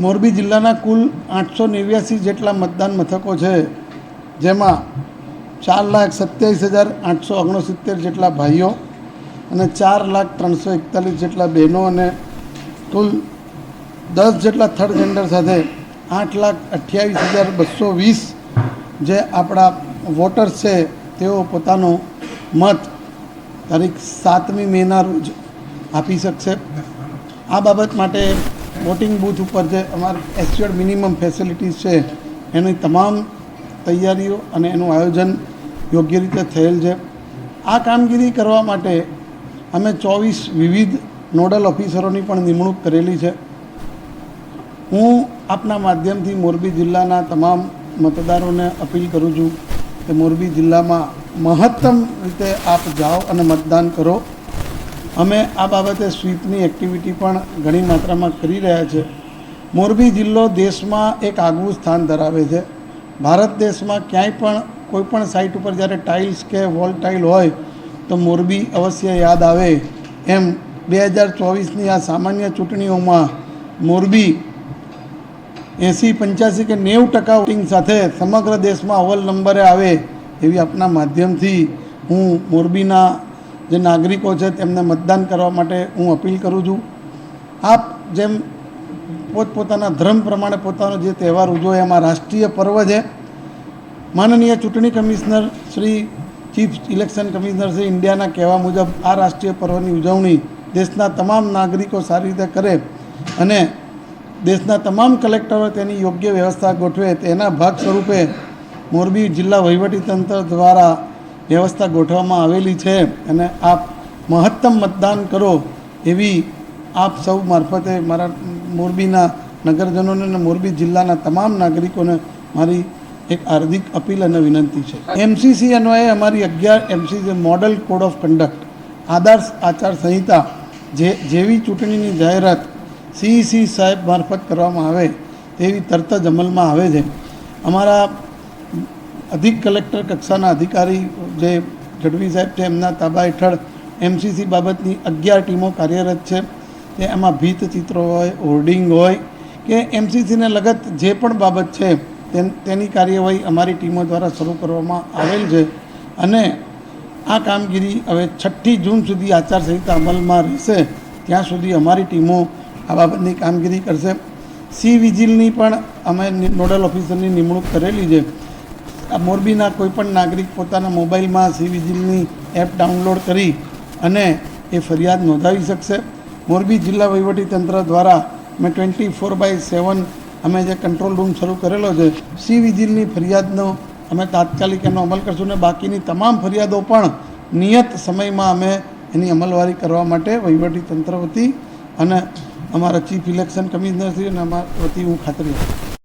મોરબી જિલ્લાના કુલ આઠસો નેવ્યાસી જેટલા મતદાન મથકો છે, જેમાં ચાર લાખ સત્યાવીસ હજાર આઠસો ઓગણસિત્તેર જેટલા ભાઈઓ અને ચાર લાખ ત્રણસો એકતાલીસ જેટલા બહેનો અને કુલ દસ જેટલા થર્ડ જેન્ડર સાથે આઠ લાખ અઠ્યાવીસ હજાર બસો વીસ જે આપણા વોટર્સ છે, તેઓ પોતાનો મત તારીખ સાતમી મેના રોજ આપી શકશે. આ બાબત માટે વોટિંગ બૂથ ઉપર જે અમારી એક્ચ્યુઅલ મિનિમમ ફેસિલિટીઝ છે, એની તમામ તૈયારીઓ અને એનું આયોજન યોગ્ય રીતે થયેલ છે. આ કામગીરી કરવા માટે અમે ચોવીસ વિવિધ નોડલ ઓફિસરોની પણ નિમણૂક કરેલી છે. હું આપના માધ્યમથી મોરબી જિલ્લાના તમામ મતદારોને અપીલ કરું છું કે મોરબી જિલ્લામાં મહત્તમ રીતે આપ જાઓ અને મતદાન કરો. અમે આ બાબતે સ્વીપની એક્ટિવિટી પણ ઘણી માત્રામાં કરી રહ્યા છે. મોરબી જિલ્લો દેશમાં એક આગવું સ્થાન ધરાવે છે. ભારત દેશમાં ક્યાંય પણ કોઈ પણ સાઇટ ઉપર જ્યારે ટાઇલ્સ કે વોલ ટાઇલ હોય, તો મોરબી અવશ્ય યાદ આવે. એમ બે હજાર ચોવીસની આ સામાન્ય ચૂંટણીઓમાં મોરબી એંસી પંચ્યાસી કે નેવું ટકા વોટિંગ સાથે સમગ્ર દેશમાં અવ્વલ નંબરે આવે એવી આપના માધ્યમથી હું મોરબીના જે નાગરિકો છે તેમને મતદાન કરવા માટે હું અપીલ કરું છું. આપ જેમ પોતપોતાના ધર્મ પ્રમાણે પોતાનો જે તહેવાર ઉજવો એમાં રાષ્ટ્રીય પર્વ છે. માનનીય ચૂંટણી commissioner Shri, chief election commissioner Shri ઇન્ડિયાના કહેવા મુજબ આ રાષ્ટ્રીય પર્વની ઉજવણી દેશના તમામ નાગરિકો સારી રીતે કરે અને દેશના તમામ કલેક્ટરો તેની યોગ્ય વ્યવસ્થા ગોઠવે તેના ભાગ સ્વરૂપે મોરબી જિલ્લા વહીવટીતંત્ર દ્વારા વ્યવસ્થા ગોઠવવામાં આવેલી છે અને આપ મહત્તમ મતદાન કરો એવી આપ સૌ મારફતે મારા મોરબીના નગરજનોને અને મોરબી જિલ્લાના તમામ નાગરિકોને મારી એક હાર્દિક અપીલ અને વિનંતી છે. એમસીસી અન્વયે અમારી અગિયાર MCC model code of conduct, આદર્શ આચાર સંહિતા જે જેવી ચૂંટણીની જાહેરાત સીઈસી સાહેબ મારફત કરવામાં આવે તેવી તરત જ અમલમાં આવે છે. અમારા અધિક કલેક્ટર કક્ષાના અધિકારી જે ગઢવી સાહેબ છે, એમના તાબા હેઠળ એમસીસી બાબતની અગિયાર ટીમો કાર્યરત છે. તે એમાં ભીત ચિત્રો હોય, હોર્ડિંગ હોય કે એમસીસીને લગત જે પણ બાબત છે, તેન કાર્યવાહી અમારી ટીમો દ્વારા શરૂ કરવામાં આવેલ છે. અને આ કામગીરી હવે છઠ્ઠી જૂન સુધી આચારસંહિતા અમલમાં રહેશે. ત્યાં સુધી અમારી ટીમો આ બાબતની કામગીરી કરશે. સી વિજિલની પણ અમે નોડલ ઓફિસરની નિમણૂક કરેલી છે. મોરબીના કોઈપણ નાગરિક પોતાના મોબાઈલમાં સી વિજિલની એપ ડાઉનલોડ કરી અને એ ફરિયાદ નોંધાવી શકશે. મોરબી જિલ્લા વહીવટીતંત્ર દ્વારા મેં ટ્વેન્ટી ફોર બાય સેવન અમે જે કંટ્રોલ રૂમ શરૂ કરેલો છે સી વિજિલની ફરિયાદનો અમે તાત્કાલિક એનો અમલ કરશું અને બાકીની તમામ ફરિયાદો પણ નિયત સમયમાં અમે એની અમલવારી કરવા માટે વહીવટીતંત્ર વતી અને અમારા ચીફ ઇલેક્શન કમિશનર શ્રી અને અમારા વતી હું ખાતરી આપું